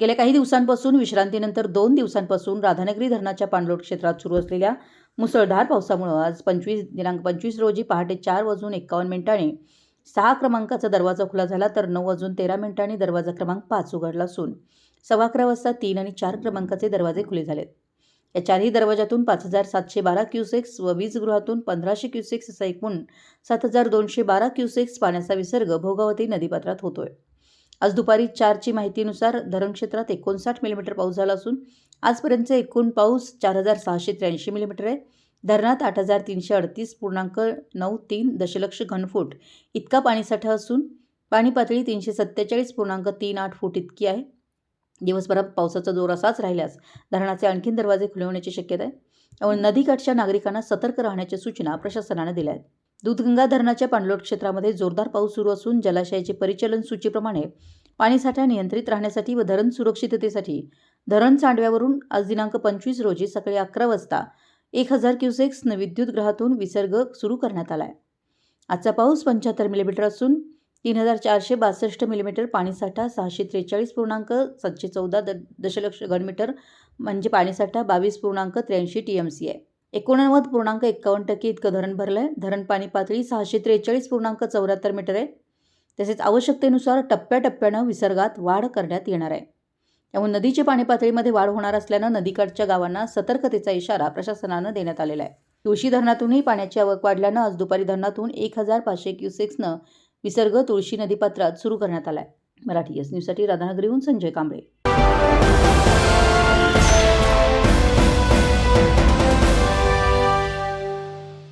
गेल्या काही दिवसांपासून विश्रांतीनंतर दोन दिवसांपासून राधानगरी धरणाच्या पाणलोट क्षेत्रात सुरू असलेल्या मुसळधार पावसामुळं आज पंचवीस दिनांक पंचवीस रोजी पहाटे चार वाजून एक्कावन्न मिनिटांनी सहा क्रमांकाचा दरवाजा खुला झाला तर नऊ वाजून तेरा मिनिटांनी दरवाजा क्रमांक पाच उघडला असून सव्वा अकरा वाजता तीन आणि चार क्रमांकाचे दरवाजे खुले झालेत. या चारही दरवाजातून पाच हजार सातशे बारा क्युसेक्स व वीजगृहातून पंधराशे क्युसेक्स असा एकूण सात हजार दोनशे बारा क्युसेक्स पाण्याचा विसर्ग भोगावती नदीपात्रात होतोय. आज दुपारी चारची माहितीनुसार धरण क्षेत्रात एकोणसाठ मिलीमीटर पाऊस झाला असून आजपर्यंतचा एकूण पाऊस चार हजार सहाशे त्र्याऐंशी मिलीमीटर आहे. धरणात आठ हजार तीनशे अडतीस पूर्णांक नऊ तीन दशलक्ष घनफूट इतका पाणीसाठा असून पाणी पातळी तीनशे सत्तेचाळीस पूर्णांक तीन आठ फूट इतकी आहे. दिवसभरात पावसाचा जोर असाच राहिल्यास धरणाचे आणखीन दरवाजे खुले होण्याची शक्यता आहे. त्यामुळे नदीकाठच्या नागरिकांना सतर्क राहण्याच्या सूचना प्रशासनानं दिल्या आहेत. दूधगंगा धरणाच्या पाणलोट क्षेत्रामध्ये जोरदार पाऊस सुरू असून जलाशयाचे परिचलन सूचीप्रमाणे पाणीसाठा नियंत्रित राहण्यासाठी व धरण सुरक्षिततेसाठी धरण सांडव्यावरून आज दिनांक पंचवीस रोजी सकाळी अकरा वाजता एक हजार क्युसेक्स विद्युत ग्रहातून विसर्ग सुरू करण्यात आला आहे आजचा पाऊस पंच्याहत्तर मिलीमीटर असून तीन हजार चारशे बासष्ट मिलीमीटर पाणीसाठा सहाशे त्रेचाळीस पूर्णांक सातशे चौदा द दशलक्ष घनमीटर म्हणजे पाणीसाठा बावीस पूर्णांक त्र्याऐंशी टी एम सी आहे. एकोणनव्वद पूर्णांक एक्कावन्न टक्के इतकं धरण भरलं आहे धरण पाणी पातळी सहाशे त्रेचाळीस पूर्णांक चौऱ्याहत्तर मीटर आहे. तसेच आवश्यकतेनुसार टप्प्याटप्प्यानं विसर्गात वाढ करण्यात येणार आहे. त्यामुळे नदीची पाणी पातळीमध्ये वाढ होणार असल्यानं नदीकाठच्या गावांना सतर्कतेचा इशारा प्रशासनानं देण्यात आलेला आहे. तुळशी धरणातूनही पाण्याची आवक वाढल्यानं आज दुपारी धरणातून एक हजार पाचशे क्युसेक्सनं विसर्ग तुळशी नदीपात्रात सुरू करण्यात आला आहे मराठी एस न्यूजसाठी राधानगरीहून संजय कांबळे.